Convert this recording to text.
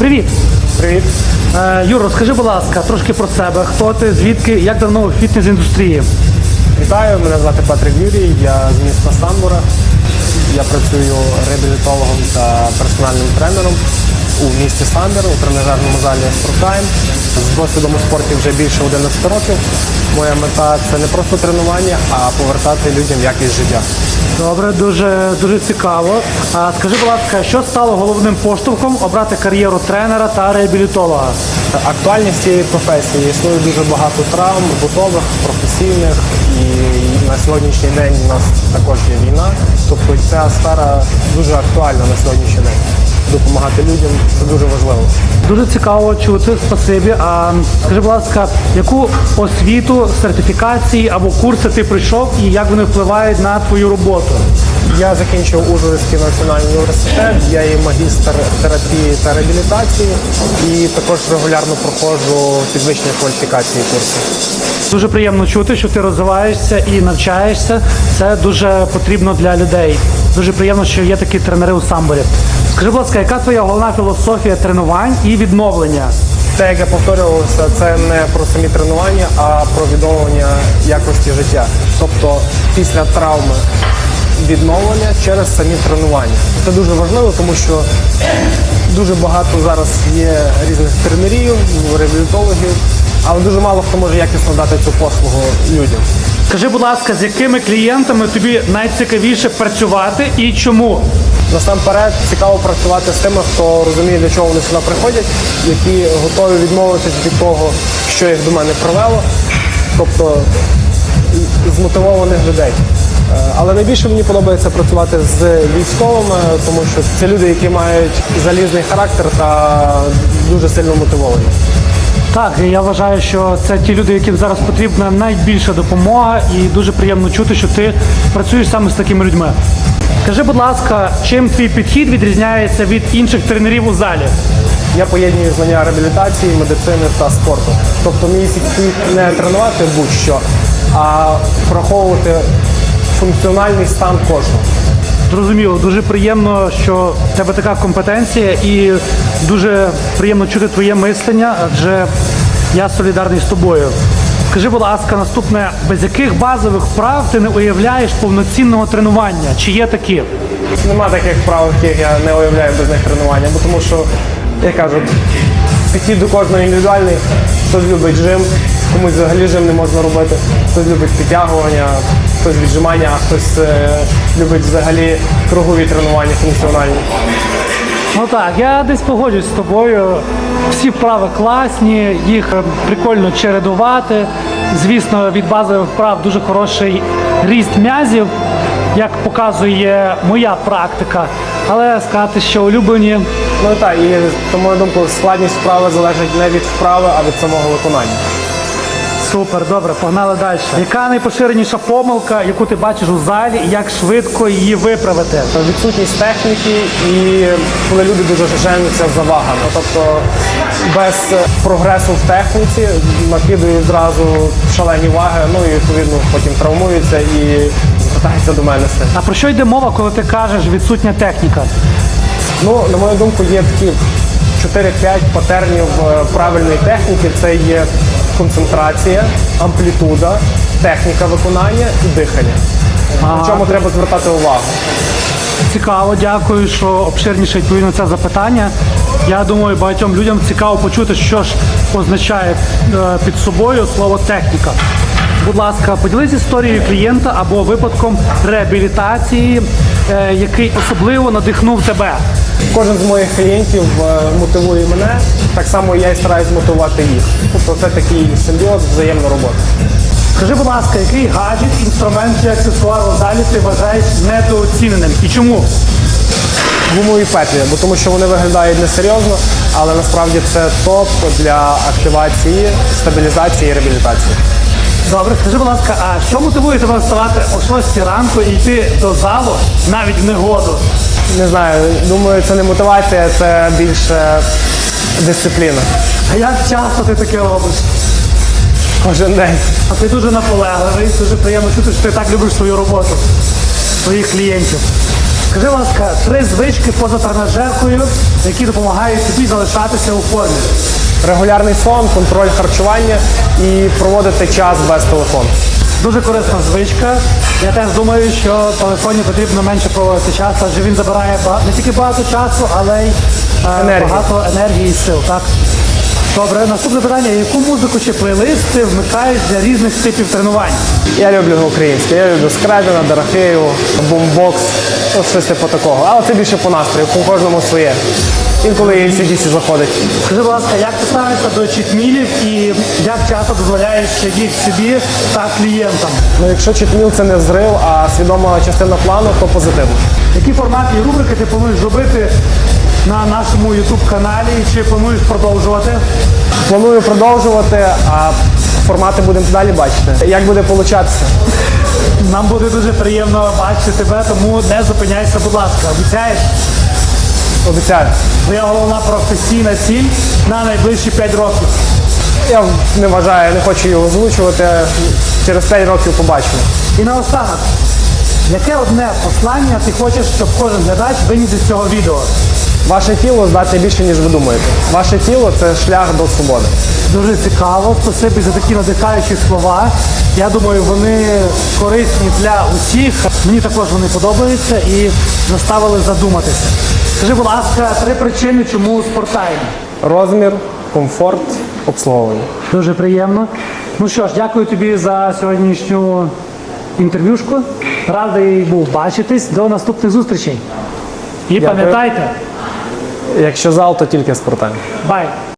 Привіт! Привіт. Е, Юр, розкажи, будь ласка, трошки про себе. Хто ти, звідки, як давно у фітнес-індустрії? Вітаю, мене звати Патрик Юрій, я з міста Самбура. Я працюю реабілітологом та персональним тренером у місті Самбір у тренажерному залі Спорттайм. З досвідом у спорті вже більше 11 років. Моя мета це не просто тренування, а повертати людям якість життя. Добре, дуже дуже цікаво. А скажи, будь ласка, що стало головним поштовхом обрати кар'єру тренера та реабілітолога? Актуальність цієї професії існує дуже багато травм, побутових, професійних, і на сьогоднішній день у нас також є війна. Тобто ця сфера дуже актуальна на сьогоднішній день. Допомагати людям це дуже важливо. Дуже цікаво чути, спасибі. А скажи, будь ласка, яку освіту, сертифікації або курси ти пройшов і як вони впливають на твою роботу? Я закінчив Ужгородський національний університет, я є магістр терапії та реабілітації і також регулярно проходжу підвищення кваліфікації курси. Дуже приємно чути, що ти розвиваєшся і навчаєшся. Це дуже потрібно для людей. Дуже приємно, що є такі тренери у самборі. Скажи, будь ласка, яка твоя головна філософія тренувань і відновлення? Те, як я повторювався, це не про самі тренування, а про відновлення якості життя. Тобто після травми відновлення через самі тренування. Це дуже важливо, тому що дуже багато зараз є різних тренерів, реабілітологів, але дуже мало хто може якісно дати цю послугу людям. Скажи, будь ласка, з якими клієнтами тобі найцікавіше працювати і чому? Насамперед цікаво працювати з тими, хто розуміє, для чого вони сюди приходять, які готові відмовитись від того, що їх до мене привело, тобто змотивованих людей. Е, Але найбільше мені подобається працювати з військовими, тому що це люди, які мають залізний характер та дуже сильно мотивовані. Так, я вважаю, що це ті люди, яким зараз потрібна найбільша допомога, і дуже приємно чути, що ти працюєш саме з такими людьми. Скажи, будь ласка, чим твій підхід відрізняється від інших тренерів у залі? Я поєдную знання реабілітації, медицини та спорту. Тобто мій підхід не тренувати будь-що, а враховувати функціональний стан кожного. Зрозуміло, дуже приємно, що в тебе така компетенція, і дуже приємно чути твоє мислення, адже я солідарний з тобою. Скажи, будь ласка, наступне, без яких базових вправ ти не уявляєш повноцінного тренування? Чи є такі? Нема таких вправ, яких я не уявляю без них тренування, бо тому що, я кажу, підхід до кожного індивідуальний. Хтось любить жим, комусь взагалі жим не можна робити, хтось любить підтягування, хтось віджимання, хтось е, любить взагалі кругові тренування функціональні. Ну так, я десь погоджуюсь з тобою. Всі вправи класні, їх е, прикольно чередувати. Звісно, від базових вправ дуже хороший ріст м'язів, як показує моя практика. Але сказати, що улюблені Ну так, і на мою думку, складність вправи залежить не від вправи, а від самого виконання. Супер, добре, погнали далі. Яка найпоширеніша помилка, яку ти бачиш у залі, і як швидко її виправити? Відсутність техніки і коли люди дуже женуться за вагами. Тобто без прогресу в техніці накидують зразу шалені ваги, ну і відповідно потім травмуються і звертаються до мене цим. А про що йде мова, коли ти кажеш відсутня техніка? Ну, на мою думку, є такі 4-5 патернів е, правильної техніки. Це є концентрація, амплітуда, техніка виконання і дихання. На чому треба звертати увагу? Цікаво, дякую, що обширніше відповів на це запитання. Я думаю, багатьом людям цікаво почути, що ж означає е, під собою слово техніка. Будь ласка, поділись історією клієнта або випадком реабілітації, який особливо надихнув тебе. Кожен з моїх клієнтів е, мотивує мене, так само я і стараюсь мотивувати їх. Тобто це такий симбіоз взаємна робота. Скажи, будь ласка, який гаджет, інструмент чи аксесуар у залі ти вважаєш недооціненим і чому? Гумові петлі, бо тому що вони виглядають несерйозно, але насправді це топ для активації, стабілізації і реабілітації. Добре, скажи, будь ласка, а що мотивує тебе вставати о 6 ранку і йти до залу навіть в негоду? Не знаю, думаю, це не мотивація, це більше дисципліна. А як часто ти таке робиш? Кожен день. А ти дуже наполегливий, дуже приємно чути, що ти так любиш свою роботу, своїх клієнтів. Скажи, будь ласка, три звички поза тренажеркою, які допомагають тобі залишатися у формі. Регулярний сон, контроль харчування і проводити час без телефону. Дуже корисна звичка. Я теж думаю, що телефоні потрібно менше проводити часу, адже він забирає не тільки багато часу, але й е, Енергії. багато енергії і сил. Так? Добре, наступне питання: яку музику чи плейлист ти вмикаєш для різних типів тренувань? Я люблю українське, я люблю Скребіна, Дорофеєву, бумбокс, щось типу такого. Але це більше по настрою, у кожному своє. Інколи і CDC заходить. Скажи, будь ласка, як ти ставишся до читмілів і як часто дозволяєш їх собі та клієнтам? Ну, якщо читміл це не зрив, а свідома частина плану, то позитивно. Які формати і рубрики ти плануєш робити на нашому YouTube каналі і чи плануєш продовжувати? Планую продовжувати, а формати будемо далі бачити. Як буде получатися? Нам буде дуже приємно бачити тебе, тому не зупиняйся, будь ласка. Обіцяєш? Обіцяю. Твоя головна професійна ціль на найближчі 5 років. Я не вважаю, не хочу його озвучувати. Через 5 років побачимо. І наостанок, яке одне послання ти хочеш, щоб кожен глядач виніс із цього відео? Ваше тіло здатне більше, ніж ви думаєте. Ваше тіло це шлях до свободи. Дуже цікаво. Спасибі за такі надихаючі слова. Я думаю, вони корисні для усіх. Мені також вони подобаються і заставили задуматися. Скажи, будь ласка, три причини, чому спорттайм. Розмір, комфорт, обслуговування. Дуже приємно. Ну що ж, дякую тобі за сьогоднішню інтерв'юшку. Радий був бачитись. До наступних зустрічей. І Дякую. пам'ятайте, Якщо зал, то тільки спортивний. бай!